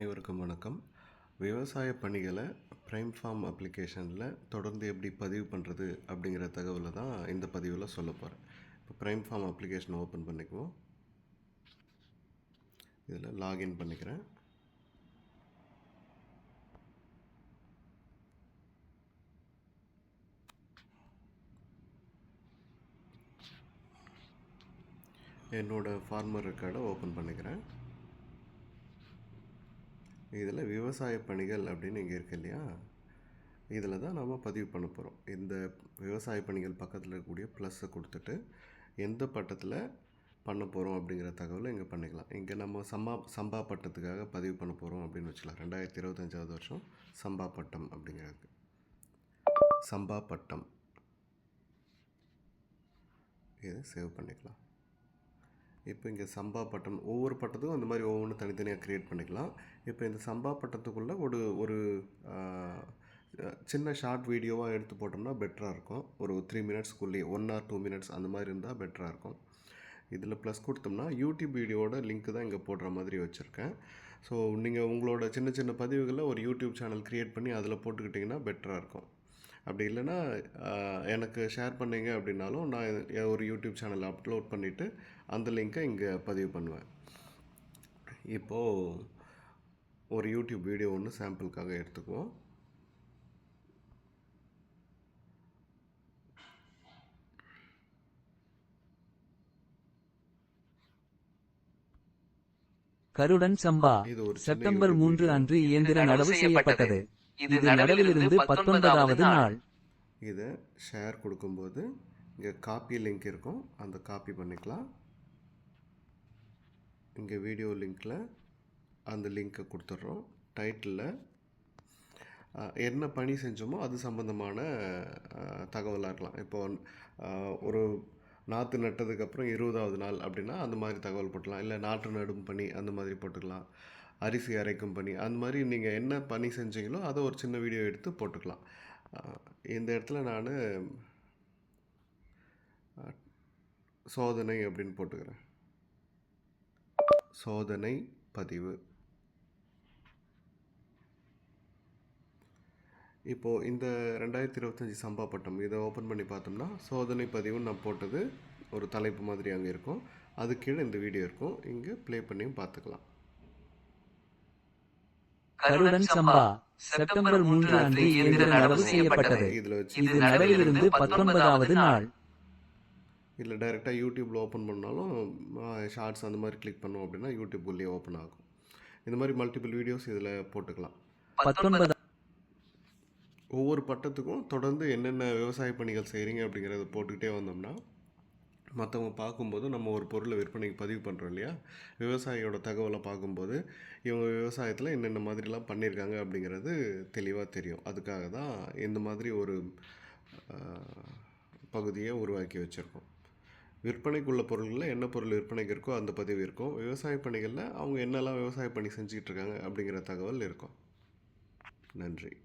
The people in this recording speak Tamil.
அனைவருக்கும் வணக்கம். விவசாய பணிகளை ப்ரைம் ஃபார்ம் அப்ளிகேஷனில் தொடர்ந்து எப்படி பதிவு பண்ணுறது அப்படிங்கிற தகவலை தான் இந்த பதிவில் சொல்ல போகிறேன் இப்போ ப்ரைம் ஃபார்ம் அப்ளிகேஷனை ஓப்பன் பண்ணிக்குவோம். இதில் லாகின் பண்ணிக்கிறேன். என்னோடய ஃபார்மர் ரெக்கார்டை ஓப்பன் பண்ணிக்கிறேன். இதில் விவசாய பணிகள் அப்படின்னு இங்கே இருக்கு இல்லையா? இதில் தான் நாம் பதிவு பண்ண போகிறோம். இந்த விவசாய பணிகள் பக்கத்தில் இருக்கக்கூடிய ப்ளஸ்ஸை கொடுத்துட்டு எந்த பட்டத்தில் பண்ண போகிறோம் அப்படிங்கிற தகவலை இங்கே பண்ணிக்கலாம். இங்கே நம்ம சம்பா சம்பா பட்டத்துக்காக பதிவு பண்ண போகிறோம் அப்படின்னு வச்சுக்கலாம். ரெண்டாயிரத்தி இருபத்தஞ்சாவது வருஷம் சம்பா பட்டம் அப்படிங்கிறது. சம்பா பட்டம். இதை சேவ் பண்ணிக்கலாம். இப்போ இங்கே சம்பா பட்டம் ஒவ்வொரு பட்டத்துக்கும் அந்த மாதிரி ஒவ்வொன்றும் தனித்தனியாக க்ரியேட் பண்ணிக்கலாம். இப்போ இந்த சம்பா பட்டத்துக்குள்ளே ஒரு ஒரு சின்ன ஷார்ட் வீடியோவாக எடுத்து போட்டோம்னா பெட்டராக இருக்கும். ஒரு த்ரீ மினிட்ஸ்க்குள்ளேயே ஒன் ஆர் டூ மினிட்ஸ் அந்த மாதிரி இருந்தால் பெட்டராக இருக்கும். இதில் ப்ளஸ் கொடுத்தோம்னா யூடியூப் வீடியோவோட லிங்க் தான் இங்கே போடுற மாதிரி வச்சுருக்கேன். ஸோ நீங்கள் உங்களோட சின்ன சின்ன பதிவுகளை ஒரு யூடியூப் சேனல் க்ரியேட் பண்ணி அதில் போட்டுக்கிட்டிங்கன்னா பெட்டராக இருக்கும். அப்படி இல்லைன்னா ஆஹ், எனக்கு ஷேர் பண்ணீங்க அப்படின்னாலும் நான் ஒரு யூடியூப் சேனல் அப்லோட் பண்ணிவிட்டு அந்த லிங்க்கை இங்கே பதிவு பண்ணுவேன். இப்போது ஒரு யூடியூப் வீடியோ ஒன்று சாம்பிளுக்காக எடுத்துக்குவோம். கருடன் சம்பா இது ஒரு செப்டம்பர் மூன்று. அன்று இயந்திர நடவு செய்யப்பட்டது. இது நடவிலிருந்து பத்தொன்பதாவது நாள். இதை ஷேர் கொடுக்கும்போது இங்கே காப்பி லிங்க் இருக்கும். அந்த காப்பி பண்ணிக்கலாம். இங்கே வீடியோ லிங்க்கில் அந்த லிங்க்கை கொடுத்துட்றோம். டைட்டிலில் என்ன பணி செஞ்சோமோ அது சம்மந்தமான தகவலாக இருக்கலாம். இப்போ ஒரு நாற்று நட்டதுக்கப்புறம் இருபதாவது நாள் அப்படின்னா அந்த மாதிரி தகவல் போட்டுக்கலாம். இல்லை நாற்று நடும் பணி அந்த மாதிரி போட்டுக்கலாம். அரிசி அரைக்கும் பணி அந்த மாதிரி நீங்கள் என்ன பணி செஞ்சீங்களோ அதை ஒரு சின்ன வீடியோ எடுத்து போட்டுக்கலாம். இந்த இடத்துல நான் சோதனை அப்படின்னு போட்டுக்கிறேன். சோதனை பதிவு. இப்போது இந்த ரெண்டாயிரத்தி இருபத்தஞ்சி சம்பா பட்டம் இதை ஓப்பன் பண்ணி பார்த்தோம்னா சோதனை பதிவுன்னு நான் போட்டது ஒரு தலைப்பு மாதிரி அங்கே இருக்கும். அது கீழே இந்த வீடியோ இருக்கும். இங்கே ப்ளே பண்ணியும் பார்த்துக்கலாம். கருடன் சம்பா செப்டம்பர் மூன்று அன்று இயந்திர நடவு செய்யப்பட்டது. இது நடவிலிருந்து பத்தொன்பதாவது நாள். இல்லை டைரெக்டாக யூடியூப்பில் ஓப்பன் பண்ணாலும் ஷார்ட்ஸ் அந்த மாதிரி கிளிக் பண்ணோம் அப்படின்னா யூடியூப்குள்ளேயே ஓப்பன் ஆகும். இந்த மாதிரி மல்டிபிள் வீடியோஸ் இதில் போட்டுக்கலாம். பத்தொன்பது ஒவ்வொரு பட்டத்துக்கும் தொடர்ந்து என்னென்ன விவசாய பணிகள் செய்கிறீங்க அப்படிங்கிறத போட்டுக்கிட்டே வந்தோம்னா மற்றவங்க பார்க்கும்போது நம்ம ஒரு பொருளை விற்பனைக்கு பதிவு பண்ணுறோம் இல்லையா? விவசாயியோட தகவலை பார்க்கும்போது இவங்க விவசாயத்தில் என்னென்ன மாதிரிலாம் பண்ணியிருக்காங்க அப்படிங்கிறது தெளிவாக தெரியும். அதுக்காக தான் இந்த மாதிரி ஒரு பகுதியை உருவாக்கி வச்சுருக்கோம். விற்பனைக்குள்ள பொருள்களில் என்ன பொருள் விற்பனைக்கு இருக்கோ அந்த பதிவு இருக்கும். விவசாய பணிகளில் அவங்க என்னெல்லாம் விவசாய பணி செஞ்சுக்கிட்டு இருக்காங்க அப்படிங்கிற தகவல் இருக்கும். நன்றி.